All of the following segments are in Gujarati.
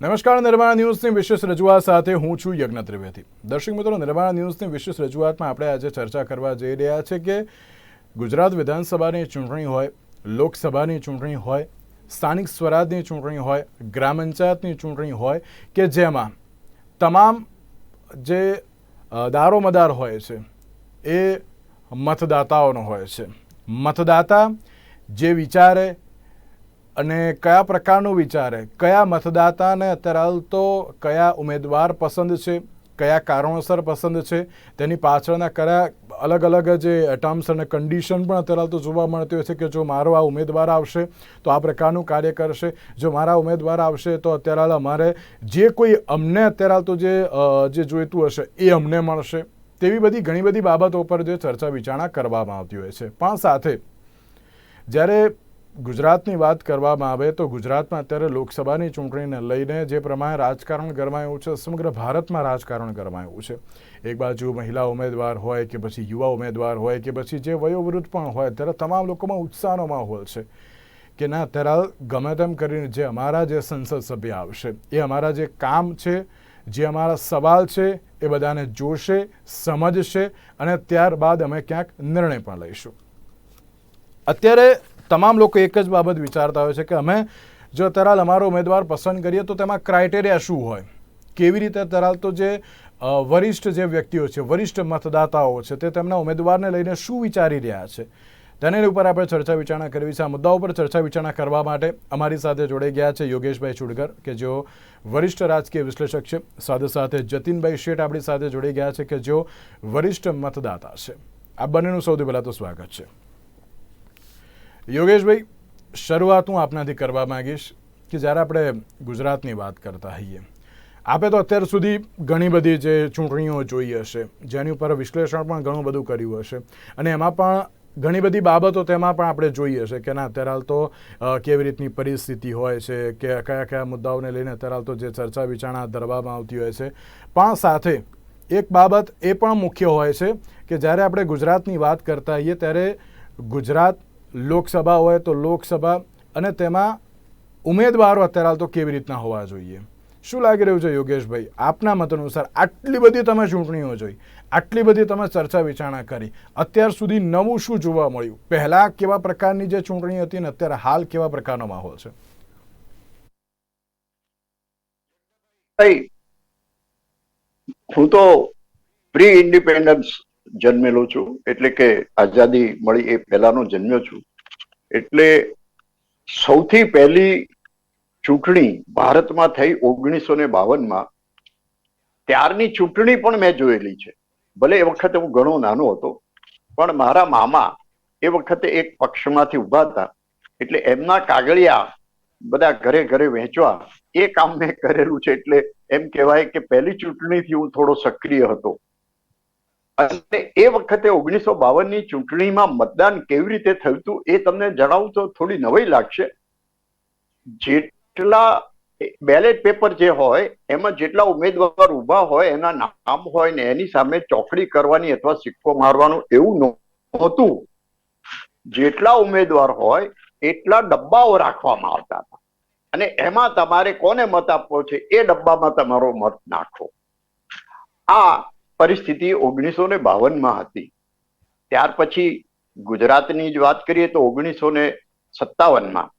નમસ્કાર, નિર્માણ ન્યૂઝની વિશેષ રજૂઆત સાથે હું છું યજ્ઞ ત્રિવેદી. દર્શક મિત્રો, નિર્માણ ન્યૂઝની વિશેષ રજૂઆતમાં આપણે આજે ચર્ચા કરવા જઈ રહ્યા છે કે ગુજરાત વિધાનસભાની ચૂંટણી હોય, લોકસભાની ચૂંટણી હોય, સ્થાનિક સ્વરાજની ચૂંટણી હોય, ગ્રામ પંચાયતની ચૂંટણી હોય કે જેમાં તમામ જે દારોમદાર હોય છે, એ મતદાતાઓનો હોય છે. મતદાતા જે વિચારે અને કયા પ્રકારનું વિચારે કયા મતદાતાને અત્યારે હાલ તો કયા ઉમેદવાર પસંદ છે? કયા કારણોસર પસંદ છે? તેની પાછળના કયા અલગ અલગ જે ટર્મ્સ અને કન્ડિશન પણ અત્યારે તો જોવા મળતી હોય છે કે જો મારો આ ઉમેદવાર આવશે, તો આ પ્રકારનું કાર્ય કરશે. જો મારા ઉમેદવાર આવશે, તો અત્યારે અમારે જે કોઈ અમને અત્યારે તો જે જે જોઈતું હશે, એ અમને મળશે. તેવી બધી ઘણી બધી બાબતો પર જે ચર્ચા વિચારણા કરવામાં આવતી હોય છે. પણ સાથે જ્યારે ગુજરાતની વાત કરવામાં આવે તો ગુજરાતમાં અત્યારે લોકસભાની ચૂંટણીને લઈને જે પ્રમાણે રાજકારણ ગરમાયું છે, સમગ્ર ભારતમાં રાજકારણ ગરમાયું છે. એક બાજુ મહિલા ઉમેદવાર હોય કે પછી યુવા ઉમેદવાર હોય કે પછી જે વયોવૃદ્ધ પણ હોય ત્યારે તમામ લોકોમાં ઉત્સાહનો માહોલ છે કે ના, અત્યારે ગમે તેમ કરીને જે અમારા જે સંસદ સભ્ય આવશે, એ અમારા જે કામ છે, જે અમારા સવાલ છે, એ બધાને જોશે, સમજશે અને ત્યારબાદ અમે ક્યાંક નિર્ણય પણ લઈશું. અત્યારે તમામ લોકો એક જ બાબત વિચારતા હોય છે કે અમે જો તરાલ અમારો ઉમેદવાર પસંદ કરીએ તો તેમાં ક્રાઇટેરિયા શું હોય? કેવી રીતે તરાલ તો જે વરિષ્ઠ જે વ્યક્તિઓ છે, વરિષ્ઠ મતદાતાઓ છે, તે તેમના ઉમેદવારને લઈને શું વિચારી રહ્યા છે? તેની ઉપર આપણે ચર્ચા વિચારણા કરવી છે. આ મુદ્દા ઉપર ચર્ચા વિચારણા કરવા માટે અમારી સાથે જોડાઈ ગયા છે યોગેશભાઈ ચુડકર, કે જેઓ વરિષ્ઠ રાજકીય વિશ્લેષક છે. સાથે સાથે જતીનભાઈ શેઠ આપણી સાથે જોડાઈ ગયા છે કે જેઓ વરિષ્ઠ મતદાતા છે. આ બંનેનું સૌથી પહેલાં તો સ્વાગત છે. યોગેશભાઈ શરૂઆત હું આપનાથી કરવા માગીશ કે જ્યારે આપણે ગુજરાતની વાત કરતા હોઈએ, આપે તો અત્યાર સુધી ઘણી બધી જે ચૂંટણીઓ જોઈ હશે, જેની ઉપર વિશ્લેષણ પણ ઘણું બધું કર્યું હશે અને એમાં પણ ઘણી બધી બાબતો તેમાં પણ આપણે જોઈ હશે કે ના, અત્યારે હાલ તો કેવી રીતની પરિસ્થિતિ હોય છે, કે કયા કયા મુદ્દાઓને લઈને અત્યારે હાલ તો જે ચર્ચા વિચારણા ધરવામાં આવતી હોય છે. પણ સાથે એક બાબત એ પણ મુખ્ય હોય છે કે જ્યારે આપણે ગુજરાતની વાત કરતા હોઈએ ત્યારે ગુજરાત લોકસભા હોય તો લોકસભા અને તેમાં ઉમેદવારો અત્યારે હાલ તો કેવી રીતના હોવા જોઈએ? શું લાગી રહ્યું છે યોગેશભાઈ? આપના મત અનુસાર આટલી બધી તમે ચૂંટણીઓ જોઈ, આટલી બધી તમે ચર્ચા વિચારણા કરી, અત્યાર સુધી નવું શું જોવા મળ્યું? પહેલા કેવા પ્રકારની જે ચૂંટણી હતી ને અત્યારે હાલ કેવા પ્રકારનો માહોલ છે? હું તો પ્રી ઇન્ડિપેન્ડન્સ જન્મેલો છું. એટલે કે આઝાદી મળી એ પહેલાનો જન્મ્યો છું. એટલે સૌથી પહેલી ચૂંટણી ભારતમાં થઈ ઓગણીસો ને બાવનમાં. ત્યારની ચૂંટણી પણ મેં જોયેલી છે. ભલે એ વખતે હું ઘણો નાનો હતો, પણ મારા મામા એ વખતે એક પક્ષમાંથી ઊભા હતા. એટલે એમના કાગળિયા બધા ઘરે ઘરે વહેંચવા એ કામ મેં કરેલું છે. એટલે એમ કહેવાય કે પહેલી ચૂંટણીથી હું થોડો સક્રિય હતો. અને એ વખતે ઓગણીસો બાવનની ચૂંટણીમાં મતદાન કેવી રીતે થયું હતું એ તમને જણાવું તો થોડી નવાઈ લાગશે. જેટલા બેલેટ પેપર જે હોય, એમાં જેટલા ઉમેદવાર ઊભા હોય, એના નામ હોય ને એની સામે ચોકડી કરવાની અથવા સિક્કો મારવાનું એવું નહોતું. જેટલા ઉમેદવાર હોય, એટલા ડબ્બાઓ રાખવામાં આવતા હતા. અને એમાં તમારે કોને મત આપવો છે એ ડબ્બામાં તમારો મત નાખો. આ પરિસ્થિતિ ઓગણીસો ને બાવનમાં હતી. ત્યાર પછી ગુજરાતની જ વાત કરીએ તો ઓગણીસો ને સત્તાવનમાં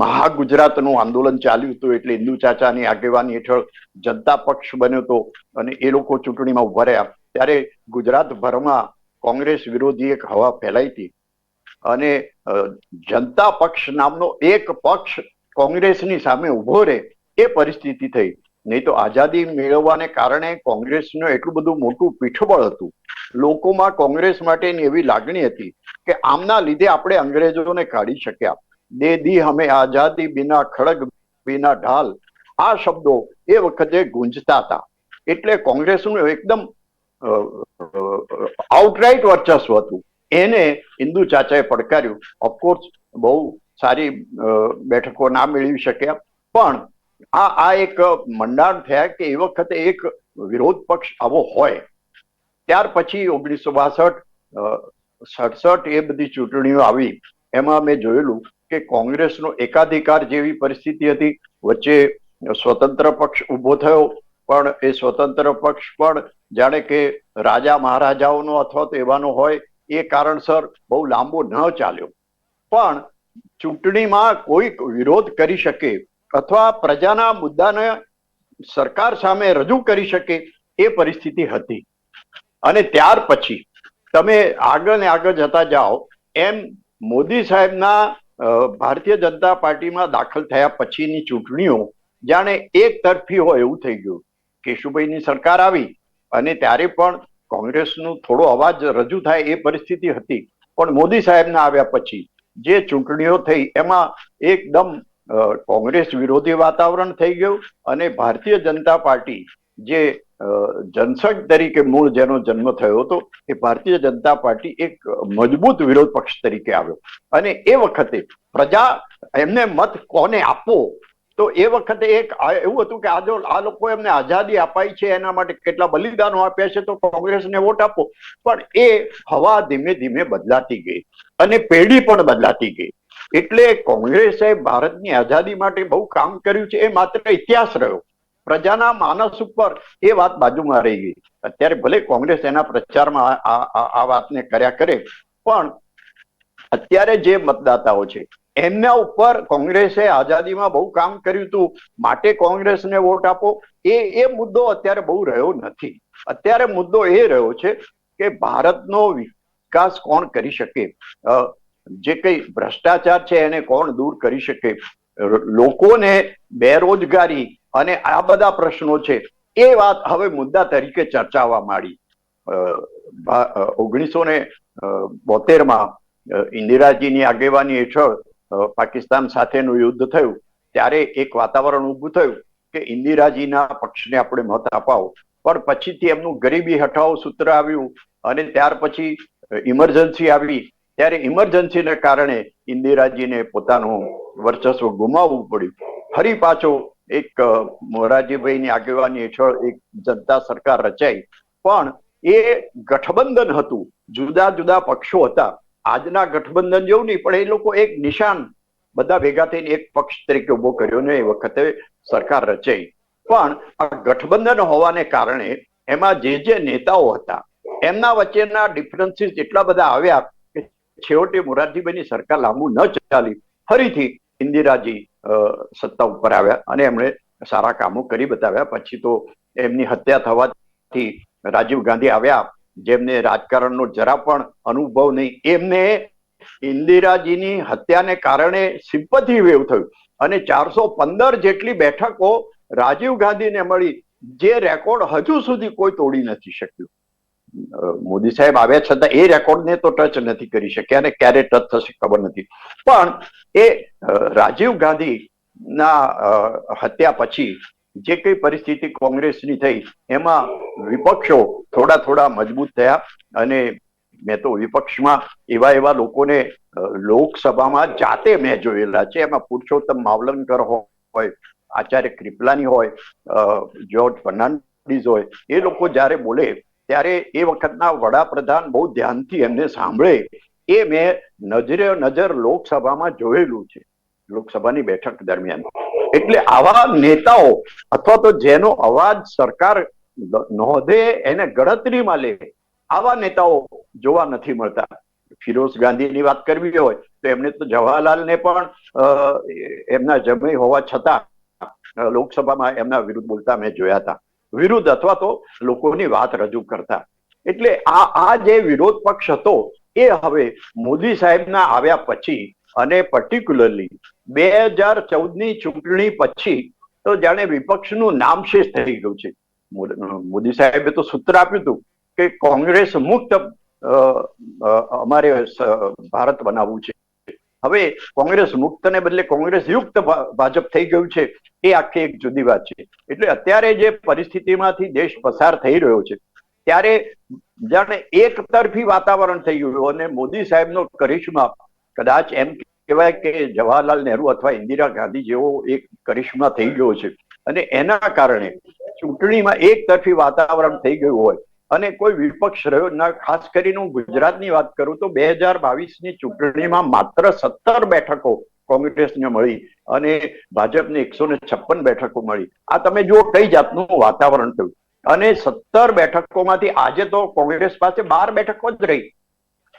મહાગુજરાતનું આંદોલન ચાલ્યું હતું એટલે ઇન્દુ ચાચાની આગેવાની હેઠળ જનતા પક્ષ બન્યો હતો અને એ લોકો ચૂંટણીમાં ઊભા રહ્યા. ત્યારે ગુજરાતભરમાં કોંગ્રેસ વિરોધી એક હવા ફેલાઈ હતી અને જનતા પક્ષ નામનો એક પક્ષ કોંગ્રેસની સામે ઊભો રહે એ પરિસ્થિતિ થઈ. નહીં તો આઝાદી મેળવવાને કારણે કોંગ્રેસનું એટલું બધું મોટું પીઠબળ હતું. લોકોમાં કોંગ્રેસ માટેની એવી લાગણી હતી કે આમના લીધે આપણે અંગ્રેજોને કાઢી શક્યા. દે દી હમે આઝાદી બિના ખડગ, બિના ઢાલ. આ શબ્દો એ વખતે ગુંજતા હતા. એટલે કોંગ્રેસનું એકદમ આઉટરાઇટ વર્ચસ્વ હતું. એને હિન્દુ ચાચાએ પડકાર્યું. ઓફકોર્સ બહુ સારી બેઠકો ના મેળવી શક્યા. પણ આ આ એક મંડાણ થયા કે એ વખતે એક વિરોધ પક્ષ આવો હોય. ત્યાર પછી ઓગણીસો બાસઠ સડસઠ એ બધી ચૂંટણીઓ આવી. એમાં મેં જોયેલું કે કોંગ્રેસનો એકાધિકાર જેવી પરિસ્થિતિ હતી. વચ્ચે સ્વતંત્ર પક્ષ ઊભો થયો, પણ એ સ્વતંત્ર પક્ષ પણ જાણે કે રાજા મહારાજાઓનો અથવા તો એવાનો હોય એ કારણસર બહુ લાંબો ન ચાલ્યો. પણ ચૂંટણીમાં કોઈ વિરોધ કરી શકે અથવા પ્રજાના મુદ્દાને સરકાર સામે રજૂ કરી શકે એ પરિસ્થિતિ હતી. અને ત્યાર પછી તમે આગળ આગળ જતા જાઓ, એમ મોદી સાહેબના ભારતીય જનતા પાર્ટીમાં દાખલ થયા પછીની ચૂંટણીઓ, જાણે એક તરફી હોય એવું થઈ ગયું. કેશુભાઈની સરકાર આવી અને ત્યારે પણ કોંગ્રેસનું થોડો અવાજ રજૂ થાય એ પરિસ્થિતિ હતી. પણ મોદી સાહેબના આવ્યા પછી જે ચૂંટણીઓ થઈ, એમાં એકદમ કોંગ્રેસ વિરોધી વાતાવરણ થઈ ગયું અને ભારતીય જનતા પાર્ટી જે જનસંઘ તરીકે મૂળ જેનો જન્મ થયો હતો, એ ભારતીય જનતા પાર્ટી એક મજબૂત વિરોધ પક્ષ તરીકે આવ્યો. અને એ વખતે પ્રજા એમને મત કોને આપવો? તો એ વખતે એક એવું હતું કે આ જો, આ લોકો એમને આઝાદી અપાઈ છે, એના માટે કેટલા બલિદાનો આપ્યા છે, તો કોંગ્રેસને વોટ આપો. પણ એ હવા ધીમે ધીમે બદલાતી ગઈ. અને પેઢી પણ બદલાતી ગઈ. એટલે કોંગ્રેસે ભારતની આઝાદી માટે બહુ કામ કર્યું છે, એ માત્ર ઇતિહાસ રહ્યો. પ્રજાના માનસ ઉપર એ વાત બાજુમાં રહી ગઈ. અત્યારે ભલે કોંગ્રેસ એના પ્રચારમાં આ- વાતને કર્યા કરે, પણ અત્યારે જે મતદાતાઓ છે, એમના ઉપર કોંગ્રેસે આઝાદીમાં બહુ કામ કર્યું હતું. માટે કોંગ્રેસને વોટ આપો. એ એ મુદ્દો અત્યારે બહુ રહ્યો નથી. અત્યારે મુદ્દો એ રહ્યો છે કે ભારતનો વિકાસ કોણ કરી શકે? જે કઈ ભ્રષ્ટાચાર છે એને કોણ દૂર કરી શકે? લોકોને બેરોજગારી અને આ બધા પ્રશ્નો છે, એ વાત હવે મુદ્દા તરીકે ચર્ચાવા માંડી. ઓગણીસો ને બોતેરમાં ઇન્દિરાજીની આગેવાની હેઠળ પાકિસ્તાન સાથેનું યુદ્ધ થયું, ત્યારે એક વાતાવરણ ઊભું થયું કે ઇન્દિરાજીના પક્ષને આપણે મત અપાવો. પણ પછીથી એમનું ગરીબી હટાવો સૂત્ર આવ્યું અને ત્યાર પછી ઇમરજન્સી આવી ત્યારે ઇમરજન્સીને કારણે ઇન્દિરાજીને પોતાનું વર્ચસ્વ ગુમાવવું પડ્યું. ફરી પાછો એક મોરારજીભાઈની આગેવાની હેઠળ એક જનતા સરકાર રચાઈ. પણ એ ગઠબંધન હતું. જુદા જુદા પક્ષો હતા. આજના ગઠબંધન જેવું નહીં, પણ એ લોકો એક નિશાન બધા ભેગા થઈને એક પક્ષ તરીકે ઊભો કર્યો ને એ વખતે સરકાર રચાઈ. પણ આ ગઠબંધન હોવાને કારણે એમાં જે જે નેતાઓ હતા, એમના વચ્ચેના ડિફરન્સીસ એટલા બધા આવ્યા છેવટે મોરારજીભાઈની સરકાર લાંબુ ન ચાલી. ફરીથી ઇન્દિરાજી સત્તા ઉપર આવ્યા અને એમણે સારા કામો કરી બતાવ્યા. પછી તો એમની હત્યા થવાથી રાજીવ ગાંધી આવ્યા. જેમને રાજકારણનો જરા પણ અનુભવ નહીં. એમને ઇન્દિરાજીની હત્યાને કારણે સિમ્પથી વેવ થયું. અને ચારસો પંદર જેટલી બેઠકો રાજીવ ગાંધીને મળી, જે રેકોર્ડ હજુ સુધી કોઈ તોડી નથી શક્યું. મોદી સાહેબ આવ્યા છતાં એ રેકોર્ડને તો ટચ નથી કરી શક્યા અને ક્યારે ટચ થશે ખબર નથી. પણ એ રાજીવ ગાંધી ના હત્યા પછી જે કઈ પરિસ્થિતિ કોંગ્રેસની થઈ, એમાં વિપક્ષો થોડા થોડા મજબૂત થયા અને મેં તો વિપક્ષમાં એવા એવા લોકોને લોકસભામાં જાતે મેં જોયેલા છે. એમાં પુરુષોત્તમ માવલંકર હોય, આચાર્ય કૃપલાની હોય જ્યોર્જ ફર્નાન્ડીઝ હોય, એ લોકો જ્યારે બોલે ત્યારે એ વખતના વડાપ્રધાન બહુ ધ્યાનથી એમને સાંભળે. એ મેં નજરે નજર લોકસભામાં જોયેલું છે, લોકસભાની બેઠક દરમિયાન. એટલે આવા નેતાઓ અથવા તો જેનો અવાજ સરકાર નોંધે, એને ગણતરીમાં લે, આવા નેતાઓ જોવા નથી મળતા. ફિરોઝ ગાંધીની વાત કરવી હોય, તો એમને તો જવાહરલાલને પણ એમના જમઈ હોવા છતાં લોકસભામાં એમના વિરુદ્ધ બોલતા મેં જોયા હતા. વિરુદ્ધ અથવા તો લોકોની વાત રજૂ કરતા. એટલે આ આ જે વિરોધ પક્ષ હતો, એ હવે મોદી સાહેબના આવ્યા પછી અને પર્ટિક્યુલરલી બે હજાર ચૌદની ચૂંટણી પછી તો જાણે વિપક્ષનું નામશેષ થઈ ગયું છે. મોદી સાહેબે તો સૂત્ર આપ્યું હતું કે કોંગ્રેસ મુક્ત અમારે ભારત બનાવવું છે. હવે કોંગ્રેસ મુક્ત ને બદલે કોંગ્રેસ યુક્ત ભાજપ થઈ ગયું છે, એ આખી એક જુદી વાત છે. એટલે અત્યારે જે પરિસ્થિતિમાંથી દેશ પસાર થઈ રહ્યો છે, ત્યારે જાણે એક તરફી વાતાવરણ થઈ ગયું અને મોદી સાહેબનો કરિશ્મા કદાચ એમ કહેવાય કે જવાહરલાલ નહેરુ અથવા ઇન્દિરા ગાંધી જેવો એક કરિશ્મા થઈ ગયો છે. અને એના કારણે ચૂંટણીમાં એક તરફી વાતાવરણ થઈ ગયું હોય અને કોઈ વિપક્ષ રહ્યો, ના, ખાસ કરીને હું ગુજરાતની વાત કરું તો બે હજાર બાવીસની ચૂંટણીમાં માત્ર સત્તર બેઠકો કોંગ્રેસને મળી અને ભાજપને એકસો ને છપ્પન બેઠકો મળી. આ તમે જુઓ કઈ જાતનું વાતાવરણ થયું. અને સત્તર બેઠકોમાંથી આજે તો કોંગ્રેસ પાસે બાર બેઠકો જ રહી.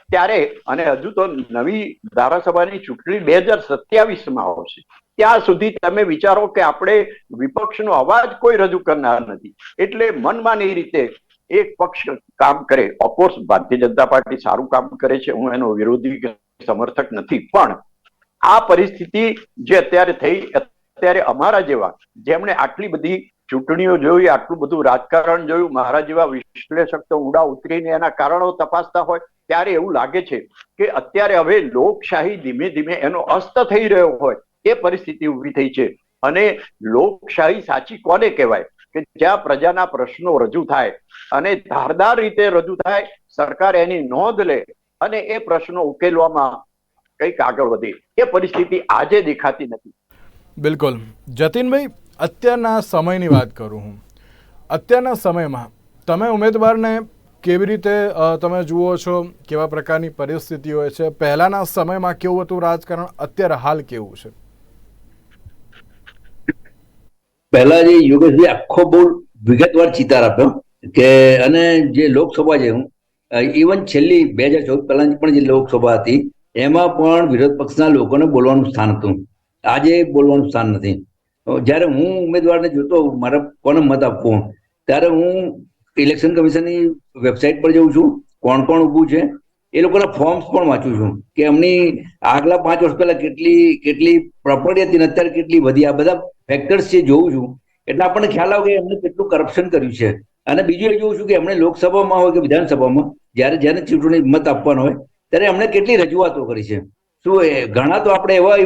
ત્યારે, અને હજુ તો નવી ધારાસભાની ચૂંટણી બે હજાર સત્યાવીસમાં આવશે. ત્યાં સુધી તમે વિચારો કે આપણે વિપક્ષનો અવાજ કોઈ રજૂ કરનાર નથી. એટલે મનમાની રીતે એક પક્ષ કામ કરે. ઓફકોર્સ ભારતીય જનતા પાર્ટી સારું કામ કરે છે. હું એનો વિરોધી સમર્થક નથી. પણ આ પરિસ્થિતિ જે અત્યારે થઈ, અત્યારે અમારા જેવા, જેમણે આટલી બધી ચૂંટણીઓ જોઈ, આટલું બધું રાજકારણ જોયું, મારા જેવા વિશ્લેષક તો ઊંડા ઉતરીને એના કારણો તપાસતા હોય, ત્યારે એવું લાગે છે કે અત્યારે હવે લોકશાહી ધીમે ધીમે એનો અસ્ત થઈ રહ્યો હોય, એ પરિસ્થિતિ ઊભી થઈ છે. અને લોકશાહી સાચી કોને કહેવાય? કે જ્યાં પ્રજાના પ્રશ્નો રજૂ થાય અને ધારદાર રીતે રજૂ થાય સરકાર એની નોંધ લે અને એ પ્રશ્નો ઉકેલવામાં કંઈક આગળ વધે. એ પરિસ્થિતિ આજે દેખાતી નથી. બિલકુલ. જતીનભાઈ અત્યારના સમયની વાત કરું હું. અત્યારના સમયમાં તમે ઉમેદવારને કેવી રીતે તમે જુઓ છો કેવા પ્રકારની પરિસ્થિતિ હોય છે? પહેલાના સમયમાં કેવું હતું રાજકારણ? અત્યારે હાલ કેવું છે? પહેલા જે યોગેશભાઈ આખો બહુ વિગતવાર ચિતાર આપ્યો. કે અને જે લોકસભા છે હું ઇવન છેલ્લી બે હજાર ચૌદ પહેલાની પણ જે લોકસભા હતી, એમાં પણ વિરોધ પક્ષના લોકોને બોલવાનું સ્થાન હતું. આજે બોલવાનું સ્થાન નથી. જ્યારે હું ઉમેદવારને જોતો, મારે કોને મત આપવો? ત્યારે હું ઇલેક્શન કમિશનની વેબસાઇટ પર જઉં છું, કોણ કોણ ઊભું છે, એ લોકોના ફોર્મ્સ પણ વાંચું છું કે એમની આગલા પાંચ વર્ષ પહેલા કેટલી કેટલી પ્રોપર્ટી હતી અત્યારે કેટલી વધી આ બધા ફેક્ટર્સ છે જોઉં છું, એટલે આપણને ખ્યાલ આવે કે એમને કેટલું કરપ્શન કર્યું છે. અને બીજું એ જોઉં છું કે એમણે લોકસભામાં હોય કે વિધાનસભામાં, જ્યારે જેને ચૂંટણી મત આપવાનો હોય, ત્યારે એમણે કેટલી રજૂઆતો કરી છે. શું એ ઘણા તો આપણે એવા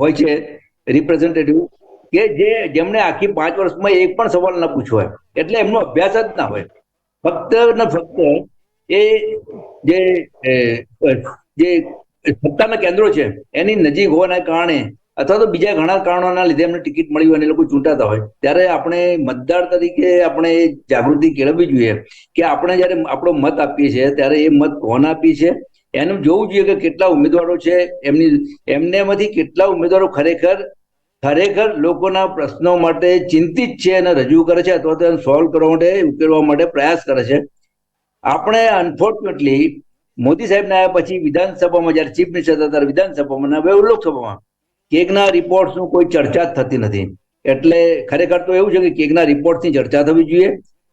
હોય છે રિપ્રેઝેન્ટેટિવ કે જે જેમને આખી પાંચ વર્ષમાં એક પણ સવાલ ન પૂછ્યો હોય, એટલે એમનો અભ્યાસ જ ના હોય. ફક્ત ને ફક્ત એ જે જે સત્તાના કેન્દ્રો છે, એની નજીક હોવાના કારણે અથવા તો બીજા ઘણા કારણોના લીધે એમને ટિકિટ મળી હોય અને લોકો ચૂંટાતા હોય. ત્યારે આપણે મતદાર તરીકે આપણે જાગૃતિ કેળવવી જોઈએ કે આપણે જયારે આપણો મત આપીએ છીએ ત્યારે એ મત કોણ આપીએ છીએ એનું જોવું જોઈએ કે કેટલા ઉમેદવારો છે? એમની એમનેમાંથી કેટલા ઉમેદવારો ખરેખર ખરેખર લોકોના પ્રશ્નો માટે ચિંતિત છે અને રજૂ કરે છે અથવા તો એને સોલ્વ કરવા માટે, ઉકેલવા માટે પ્રયાસ કરે છે. આપણે અનફોર્ચ્યુનેટલી મોદી સાહેબને આવ્યા પછી વિધાનસભામાં જયારે ચીફ મિનિસ્ટર હતા ત્યારે વિધાનસભામાં હવે લોકસભામાં કેકના રિપોર્ટ્સનું કોઈ ચર્ચા થતી નથી. એટલે ખરેખર તો એવું છે કે કેકના રિપોર્ટની ચર્ચા થવી જોઈએ,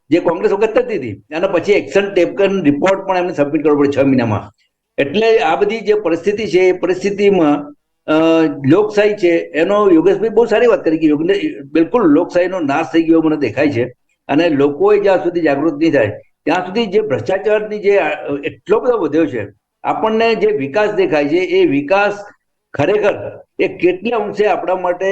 જે કોંગ્રેસ વખત થતી હતી. અને પછી એક્શન ટેપકન રિપોર્ટ પણ એમને સબમિટ કરવો પડે છ મહિનામાં. એટલે આ બધી જે પરિસ્થિતિ છે, એ પરિસ્થિતિમાં લોકશાહી છે, એનો યોગેશભાઈ બહુ સારી વાત કરી કે બિલકુલ લોકશાહીનો નાશ થઈ ગયો મને દેખાય છે. અને લોકોએ જ્યાં સુધી જાગૃત નહીં થાય, ત્યાં સુધી જે ભ્રષ્ટાચારની જે એટલો બધો વધ્યો છે, આપણને જે વિકાસ દેખાય છે, એ વિકાસ ખરેખર એ કેટલા અંશે આપણા માટે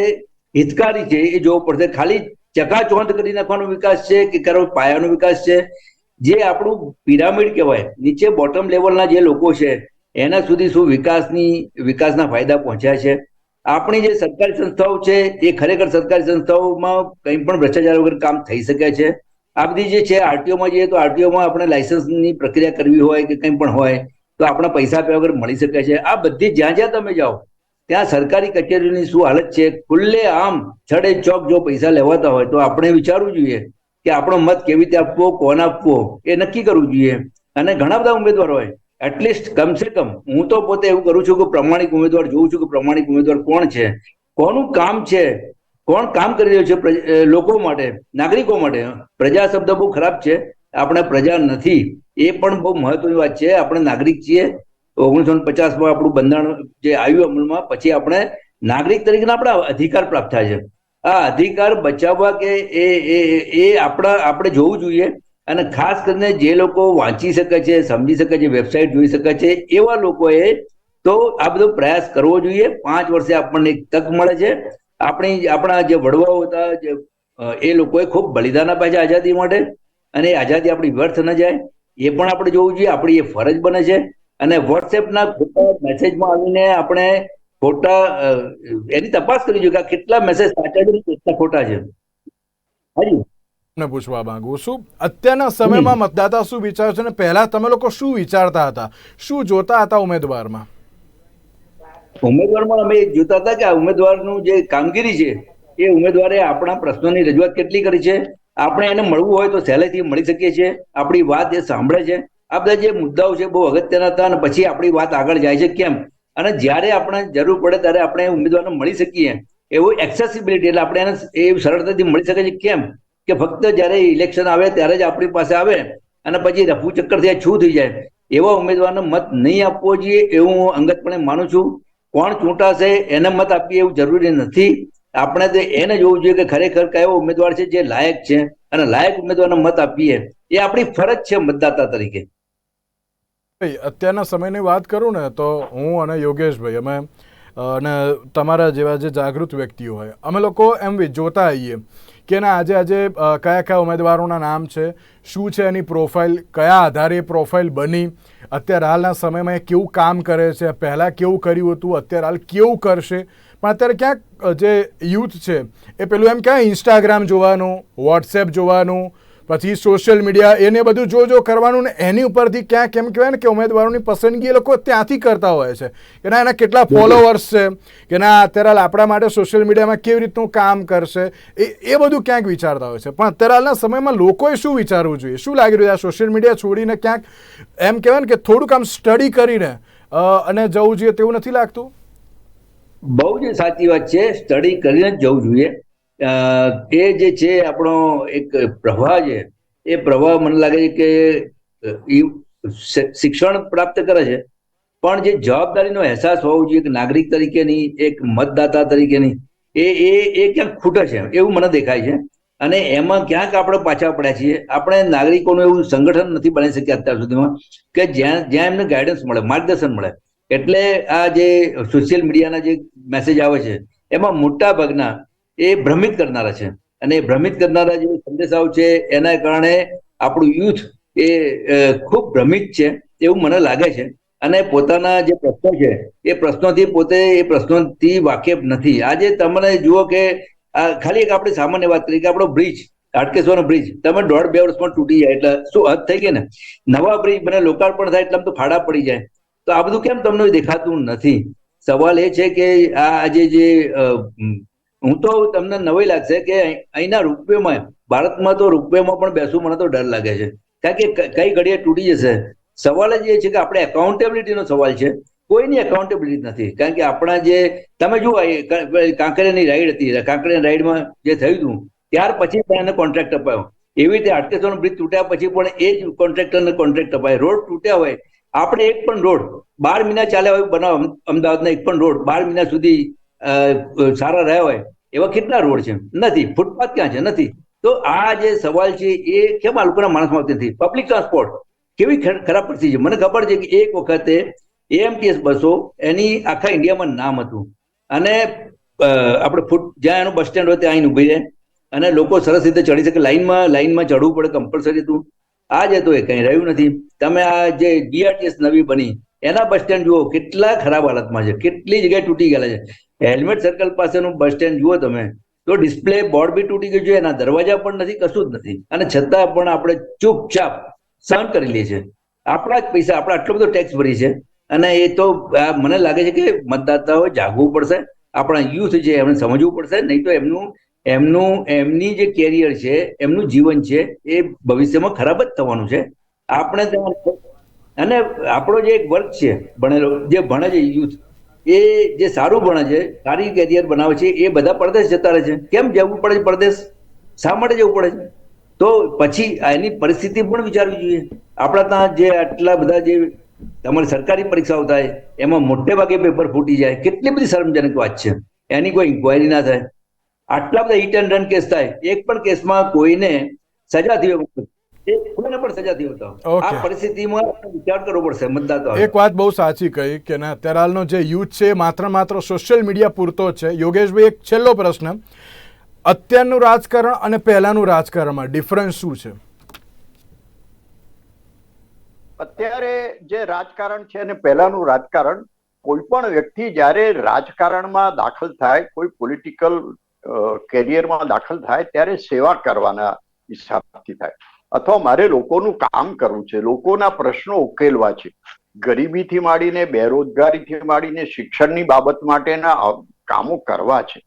હિતકારી છે એ જોવું પડશે. ખાલી ચકાચોંધ કરી નાખવાનો વિકાસ છે કે કરો પાયાનો વિકાસ છે? જે આપણું પિરામિડ કહેવાય, નીચે બોટમ લેવલના જે લોકો છે, એના સુધી શું વિકાસની, વિકાસના ફાયદા પહોંચ્યા છે? આપણી જે સરકારી સંસ્થાઓ છે, એ ખરેખર સરકારી સંસ્થાઓમાં કંઈ પણ ભ્રષ્ટાચાર વગર કામ થઈ શકે છે? આ બધી જે છે, આરટીઓમાં જઈએ તો આરટીઓમાં આપણે લાયસન્સની પ્રક્રિયા કરવી હોય કે કંઈ પણ હોય તો આપણા પૈસા આપ્યા વગર મળી શકે છે. આ બધી જ્યાં જ્યાં તમે જાઓ, ત્યાં સરકારી કચેરીઓની શું હાલત છે? ખુલ્લે આમ છડે ચોક જો પૈસા લેવાતા હોય તો આપણે વિચારવું જોઈએ કે આપણો મત કેવી રીતે આપવો કોને આપવો, એ નક્કી કરવું જોઈએ. અને ઘણા બધા ઉમેદવાર હોય, એટલીસ્ટ કમસે કમ, હું તો પોતે એવું કરું છું કે પ્રમાણિક ઉમેદવાર, જોઉં છું કે પ્રમાણિક ઉમેદવાર કોણ છે? કોનું કામ છે? કોણ કામ કરી રહ્યું છે લોકો માટે, નાગરિકો માટે? પ્રજા શબ્દ બહુ ખરાબ છે. આપણે પ્રજા નથી. એ પણ બહુ મહત્વની વાત છે. આપણે નાગરિક છીએ ઓગણીસો પચાસમાં આપણું બંધારણ જે આવ્યું અમલમાં, પછી આપણે નાગરિક તરીકેના આપણા અધિકાર પ્રાપ્ત થાય છે. આ અધિકાર બચાવવા કે એ એ આપણા, આપણે જોવું જોઈએ અને ખાસ કરીને જે લોકો વાંચી શકે છે, સમજી શકે છે, વેબસાઇટ જોઈ શકે છે, એવા લોકોએ તો આ બધો પ્રયાસ કરવો જોઈએ. પાંચ વર્ષે આપણને એક તક મળે છે. આપણી, આપણા જે વડવાઓ હતા, જે એ લોકોએ ખૂબ બલિદાન આપ્યા છે આઝાદી માટે અને એ આઝાદી આપણી વ્યર્થ ન જાય. એ પણ આપણે જોવું જોઈએ. આપણી એ ફરજ બને છે. અને વોટ્સએપના ખોટા મેસેજમાં આવીને આપણે ખોટા એની તપાસ કરવી જોઈએ કે કેટલા મેસેજ સાચા છે કેટલા ખોટા છે. હાજી? પૂછવા માંગુ છું. અત્યારના સમયમાં મતદાતા શું વિચારે છે અને પહેલા તમે લોકો શું વિચારતા હતા? શું જોતા હતા ઉમેદવારમાં? ઉમેદવારમાં અમે જોતા હતા કે આ ઉમેદવારનું જે કામગીરી છે એ ઉમેદવારે આપણા પ્રશ્નોની રજૂઆત કેટલી કરી છે? આપણે એને મળવું હોય તો સહેલાઈથી મળી શકીએ છીએ. આપણી વાત એ સાંભળે છે આ બધા જે મુદ્દાઓ છે બહુ અગત્યના હતા અને પછી આપણી વાત આગળ જાય છે કેમ? અને જ્યારે આપણે જરૂર પડે ત્યારે આપણે ઉમેદવારને મળી શકીએ. એવું એક્સેસિબિલિટી એટલે આપણે એને એ સરળતાથી મળી શકે છે કેમ? કે ફક્ત જ્યારે ઇલેક્શન આવે ત્યારે જ આપણી પાસે આવે અને પછી રફુ ચક્કરથી છૂ થઈ જાય. એવા ઉમેદવારને મત નહીં આપવો જોઈએ એવું હું અંગતપણે માનું છું. કોણ ચૂંટાશે એને મત આપીએ એવું જરૂરી નથી. આપણે તો એને જોવું જોઈએ કે ખરેખર કયો ઉમેદવાર છે, જે લાયક છે. અને લાયક ઉમેદવારને મત આપીએ, એ આપણી ફરજ છે મતદાતા તરીકે. અત્યારના સમયની વાત કરું ને, તો હું અને યોગેશભાઈ, અમે અને તમારા જેવા જે જાગૃત વ્યક્તિઓ હોય, અમે લોકો એમ જોતા આવીએ કે ના, આજે આજે કયા કયા ઉમેદવારોના નામ છે, શું છે એની પ્રોફાઇલ, કયા આધારે પ્રોફાઇલ બની, અત્યારે હાલના સમયમાં એ કેવું કામ કરે છે, પહેલાં કેવું કર્યું હતું, અત્યારે હાલ કેવું કરશે પણ અત્યારે ક્યાંક જે યુથ છે એ પેલું એમ ક્યાં ઇન્સ્ટાગ્રામ જોવાનું વોટ્સએપ જોવાનું પછી સોશિયલ મીડિયા એને બધું જો જો કરવાનું ને એની ઉપરથી ક્યાંક એમ કહેવાય ને કે ઉમેદવારોની પસંદગી એ લોકો ત્યાંથી કરતા હોય છે. કે ના એના કેટલા ફોલોવર્સ છે કે ના અત્યારે હાલ આપણા માટે સોશિયલ મીડિયામાં કેવી રીતનું કામ કરશે એ એ બધું ક્યાંક વિચારતા હોય છે. પણ અત્યારે હાલના સમયમાં લોકોએ શું વિચારવું જોઈએ? શું લાગી રહ્યું છે? આ સોશિયલ મીડિયા છોડીને ક્યાંક એમ કહેવાય ને કે થોડુંક આમ સ્ટડી કરીને અને જવું જોઈએ તેવું નથી લાગતું? બહુ જ સાચી વાત છે. સ્ટડી કરીને જ જવું જોઈએ. એ જે છે આપણો એક પ્રવાહ છે, એ પ્રવાહ મને લાગે છે કે શિક્ષણ પ્રાપ્ત કરે છે. પણ જે જવાબદારીનો અહેસાસ હોવો જોઈએ, એક નાગરિક તરીકેની, એક મતદાતા તરીકેની, એ એ એ ક્યાંક ખૂટે છે, એવું મને દેખાય છે. અને એમાં ક્યાંક આપણે પાછા પડ્યા છીએ. આપણે નાગરિકોનું એવું સંગઠન નથી બની શક્યા અત્યાર સુધીમાં, કે જ્યાં જ્યાં એમને ગાઈડન્સ મળે, માર્ગદર્શન મળે. એટલે આ જે સોશિયલ મીડિયાના જે મેસેજ આવે છે, એમાં મોટા ભાગના એ ભ્રમિત કરનારા છે. અને એ ભ્રમિત કરનારા જે સંદેશાઓ છે, એના કારણે આપણું યુથ એ ખૂબ ભ્રમિત છે એવું મને લાગે છે. અને પોતાના જે પ્રશ્નો છે, એ પ્રશ્નોથી પોતે, એ પ્રશ્નોથી વાકેફ નથી. આજે તમને જુઓ કે ખાલી એક આપણે સામાન્ય વાત કરીએ કે આપણો બ્રિજ હાટકેશ્વરનો બ્રિજ તમે દોઢ બે વર્ષમાં તૂટી જાય એટલે શું હદ થઈ ગઈ ને? નવા બ્રિજ બને લોકાર્પણ થાય એટલે આમ તો ફાડા પડી જાય. તો આ બધું કેમ તમને દેખાતું નથી? સવાલ એ છે કે આ આજે જે હું તો તમને નવાઈ લાગશે કે અહીંના રૂપિયોમાં ભારતમાં તો રૂપિયોમાં પણ બેસવું મને તો ડર લાગે છે. કારણ કે કઈ ઘડીએ તૂટી જશે. સવાલ જ એ છે કે આપણે એકાઉન્ટેબિલિટીનો સવાલ છે. કોઈની એકાઉન્ટેબિલિટી નથી. કારણ કે આપણા જે, તમે જુઓ કાંકરિયાની રાઈડ હતી. કાંકરિયાની રાઈડમાં જે થયું હતું, ત્યાર પછી પણ એને કોન્ટ્રાક્ટ અપાયો. એવી રીતે હાટકેશ્વરનો બ્રિજ તૂટ્યા પછી પણ એ જ કોન્ટ્રાક્ટરને કોન્ટ્રાક્ટ અપાય. રોડ તૂટ્યા હોય આપણે એક પણ રોડ, બાર મહિના ચાલ્યા હોય બનાવ અમદાવાદના એક પણ રોડ, બાર મહિના સુધી સારા રહ્યા હોય, એવા કેટલા રોડ છે? નથી, ફૂટપાથ ક્યાં છે? નથી. તો આ જે સવાલ છે એ કેમ આ લોકોના માણસમાં આવતી નથી? પબ્લિક ટ્રાન્સપોર્ટ કેવી ખરાબ પરિસ્થિતિ છે? મને ખબર છે કે એક વખતે એએમટીએસ બસો એની આખા ઇન્ડિયામાં નામ હતું. અને આપણે ફૂટ, જ્યાં એનું બસ સ્ટેન્ડ હોય ત્યાં અહીં ઊભી રહે. અને લોકો સરસ રીતે ચડી શકે. લાઈનમાં લાઈનમાં ચડવું પડે કમ્પલસરી હતું. આજે તો એ, કંઈ રહ્યું નથી. તમે આ જે જીઆરટીએસ નવી બની, એના બસ સ્ટેન્ડ જુઓ, કેટલા ખરાબ હાલતમાં છે, કેટલી જગ્યાએ તૂટી ગયેલા છે. હેલ્મેટ સર્કલ પાસેનું બસ સ્ટેન્ડ જુઓ તમે, તો ડિસ્પ્લે બોર્ડ બી તૂટી ગયું છે, એના દરવાજા પણ નથી, કશું જ નથી. અને છતાં પણ આપણે ચૂપચાપ સહન કરી લઈએ છીએ. આપણા જ પૈસા, આપણે આટલો બધો ટેક્સ ભરી છે. અને એ તો મને લાગે છે કે મતદાતાઓ જાગવું પડશે, આપણા યુથ છે, એમને સમજવું પડશે, નહીં તો એમનું એમનું, એમની જે કેરિયર છે, એમનું જીવન છે, એ ભવિષ્યમાં ખરાબ જ થવાનું છે. આપણે અને આપણો જે એક વર્ગ છે, ભણેલો, જે ભણે છે, યુથ, એ જે સારું ભણે છે, સારી કેરિયર બનાવે છે, એ બધા પરદેશ જતા રહે છે. કેમ જવું પડે છે પરદેશ? શા માટે જવું પડે છે? તો પછી એની પરિસ્થિતિ પણ વિચારવી જોઈએ. આપણા ત્યાં જે આટલા બધા જે તમારી સરકારી પરીક્ષાઓ થાય, એમાં મોટે ભાગે પેપર ફૂટી જાય. કેટલી બધી શરમજનક વાત છે. એની કોઈ ઇન્કવાયરી ના થાય. આટલા બધા હિટ એન્ડ રન કેસ થાય. એક પણ કેસમાં કોઈને સજા એ કોઈને પણ સજા થઈ હોય આ પરિસ્થિતિમાં વિચાર કરવો પડશે મતદાતા એક વાત બહુ સાચી કહી કે ના અત્યારે જે યુથ છે માત્ર માત્ર સોશિયલ મીડિયા પૂરતો છે. યોગેશભાઈ એક છેલ્લો પ્રશ્ન. અત્યારનું રાજકારણ અને પહેલાનું રાજકારણમાં ડિફરન્સ શું છે? અત્યારે જે રાજકારણ છે અને પહેલાનું રાજકારણ કોઈ પણ વ્યક્તિ જ્યારે રાજકારણમાં દાખલ થાય કોઈ પોલિટિકલ કેરિયરમાં દાખલ થાય ત્યારે સેવા કરવાના હિસાબથી થાય. અથવા મારે લોકોનું કામ કરવું છે, લોકોના પ્રશ્નો ઉકેલવા છે. ગરીબીથી માંડીને, બેરોજગારીથી માંડીને, શિક્ષણની બાબત માટેના કામો કરવા છે.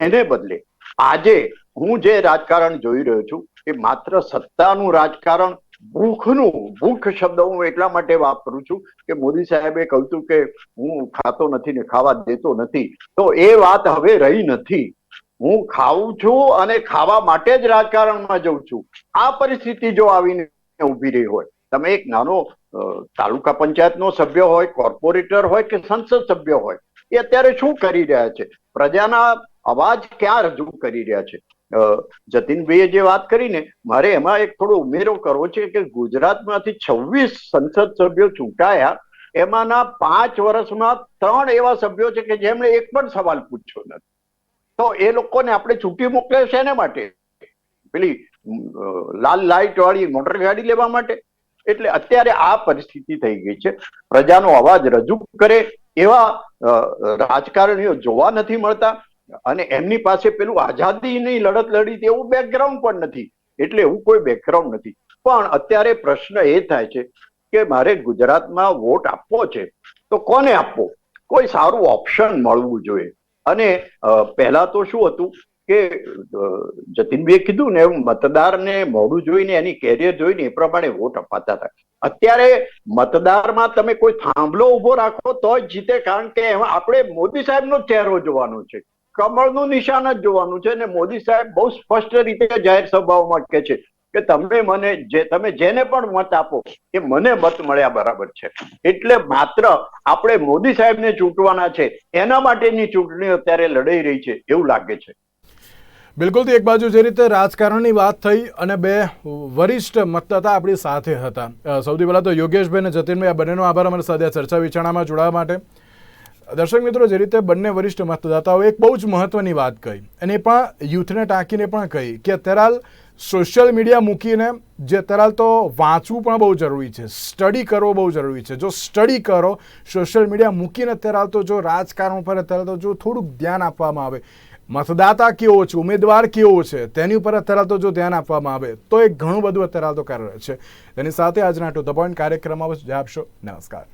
એને બદલે આજે હું જે રાજકારણ જોઈ રહ્યો છું, એ માત્ર સત્તાનું રાજકારણ, ભૂખનું, ભૂખ શબ્દ હું એટલા માટે વાપરું છું કે મોદી સાહેબે કહ્યું કે હું ખાતો નથી ને ખાવા દેતો નથી. તો એ વાત હવે રહી નથી. હું ખાઉં છું અને ખાવા માટે જ રાજકારણમાં જઉં છું. આ પરિસ્થિતિ જો આવીને ઊભી રહી હોય, તમે એક નાનો તાલુકા પંચાયતનો સભ્ય હોય, કોર્પોરેટર હોય કે સંસદ સભ્ય હોય, એ અત્યારે શું કરી રહ્યા છે? પ્રજાના અવાજ ક્યાં રજૂ કરી રહ્યા છે? જતીનભાઈએ જે વાત કરીને, મારે એમાં એક થોડો ઉમેરો કરવો છે કે ગુજરાતમાંથી છવ્વીસ સંસદ સભ્યો ચૂંટાયા, એમાંના પાંચ વર્ષમાં ત્રણ એવા સભ્યો છે કે જેમણે એક પણ સવાલ પૂછ્યો નથી. તો એ લોકોને આપણે છૂટી મોકલે છે એના માટે? પેલી લાલ લાઇટ વાળી મોટર ગાડી લેવા માટે? એટલે અત્યારે આ પરિસ્થિતિ થઈ ગઈ છે. પ્રજાનો અવાજ રજૂ કરે એવા રાજકારણીઓ જોવા નથી મળતા અને એમની પાસે પેલું આઝાદીની લડત લડી તેવું બેકગ્રાઉન્ડ પણ નથી. એટલે એવું કોઈ બેકગ્રાઉન્ડ નથી. પણ અત્યારે પ્રશ્ન એ થાય છે કે મારે ગુજરાતમાં વોટ આપવો છે તો કોને આપવો? કોઈ સારું ઓપ્શન મળવું જોઈએ. અને પહેલા તો શું હતું કે જતીનભાઈએ કીધું ને એમ મતદારને મોડું જોઈને, એની કેરિયર જોઈને એ પ્રમાણે વોટ અપાતા હતા. અત્યારે મતદારમાં તમે કોઈ થાંભલો ઊભો રાખો તો જ જીતે કારણ કે એમાં આપણે મોદી સાહેબનો ચહેરો જોવાનો છે. કમળનું નિશાન જ જોવાનું છે અને મોદી સાહેબ બહુ સ્પષ્ટ રીતે જાહેર સભાઓમાં કહે છે. કે તમે મને જે, તમે જેને પણ મત આપો, એ મને મત મળ્યા બરાબર છે. એટલે માત્ર આપણે મોદી સાહેબને ચૂંટવાના છે, એના માટેની ચૂંટણી અત્યારે લડાઈ રહી છે, એવું લાગે છે. બિલકુલ એક બાજુ જે રીતે રાજકારણની વાત થઈ અને બે વરિષ્ઠ મતદાતા આપણી સાથે હતા. સૌથી પહેલાં તો યોગેશભાઈ અને જતીનભાઈ, આ બંનેનો આભાર અમારી સાથે ચર્ચા વિચારણામાં જોડાવા માટે. દર્શક મિત્રો, જે રીતે બંને વરિષ્ઠ મતદાતાઓ એક બહુ જ મહત્વની વાત કહી, અને પણ યુથને ટાંકીને પણ કહી કે અત્યારે સોશિયલ મીડિયા મૂકીને જે અત્યારે તો વાંચવું પણ બહુ જરૂરી છે, સ્ટડી કરવો બહુ જરૂરી છે. જો સ્ટડી કરો, સોશિયલ મીડિયા મૂકીને અત્યારે તો જો રાજકારણ પર અત્યારે તો જો થોડુંક ધ્યાન આપવામાં આવે. મતદાતા કેવો છે, ઉમેદવાર કેવો છે, તેની ઉપર અત્યારે તો જો ધ્યાન આપવામાં આવે, તો એ ઘણું બધું અત્યારે તો કાર્યરત છે. તેની સાથે આજના ટુ ધ પોઈન્ટ કાર્યક્રમમાં બસ આપશો નમસ્કાર.